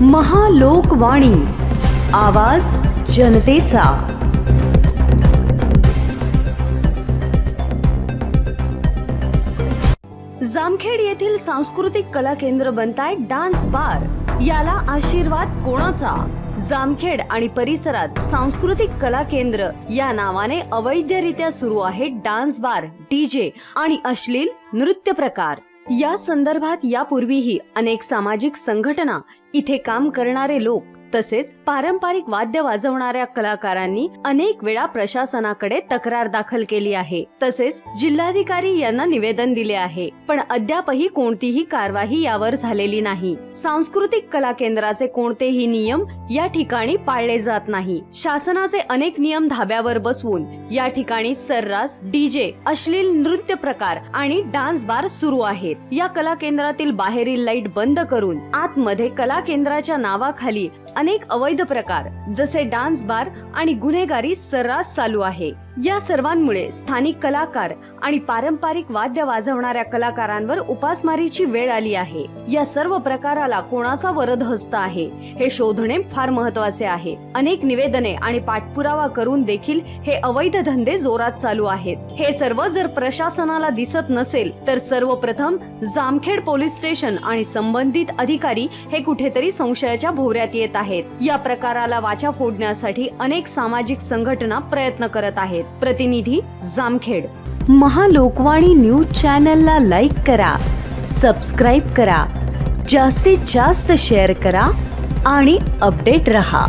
महालोकवाणी. आवाज जनतेचा. जामखेड येथील सांस्कृतिक कला केंद्र बनताय डान्स बार. याला आशीर्वाद कोणाचा? जामखेड आणि परिसरात सांस्कृतिक कला केंद्र या नावाने अवैधरित्या सुरू आहे डान्स बार डीजे आणि अश्लील नृत्य प्रकार. या संदर्भात यापूर्वीही अनेक सामाजिक संघटना इथे काम करणारे लोक तसेच पारंपरिक वाद्य वाजवणाऱ्या कलाकारांनी अनेक वेळा प्रशासनाकडे तक्रार दाखल केली आहे. तसेच जिल्हाधिकारी यांना निवेदन दिले आहे पण अद्यापही कोणतीही कारवाई यावर झालेली नाही. सांस्कृतिक कला केंद्राचे कोणतेही नियम या ठिकाणी पाळले जात नाही. शासनाचे अनेक नियम धाब्यावर बसवून या ठिकाणी सर्रास डीजे अश्लील नृत्य प्रकार आणि डान्स बार सुरू आहेत. या कला केंद्रातील बाहेरील लाइट बंद करून आतमध्ये कला केंद्राच्या नावाखाली अनेक अवैध प्रकार जसे डान्स बार आणि गुन्हेगारी सर्रास चालू आहे. या सर्वांमुळे स्थानिक कलाकार आणि पारंपरिक वाद्य वाजवणाऱ्या कलाकारांवर उपासमारीची वेळ आली आहे. या सर्व प्रकाराला कोणाचा वरद हस्त आहे हे शोधणे फार महत्त्वाचे आहे. अनेक निवेदने आणि पाठपुरावा करून देखील हे अवैध धंदे जोरात चालू आहेत. हे सर्व जर प्रशासनाला दिसत नसेल तर सर्वप्रथम जामखेड पोलीस स्टेशन आणि संबंधित अधिकारी हे कुठेतरी संशयाच्या भोवऱ्यात येत आहेत. या प्रकाराला वाचा फोडण्यासाठी अनेक सामाजिक संघटना प्रयत्न करत आहेत. प्रतिनिधी जामखेड महालोकवाणी न्यूज चॅनलला लाईक करा सबस्क्राईब करा जास्तीत जास्त शेअर करा आणि अपडेट रहा.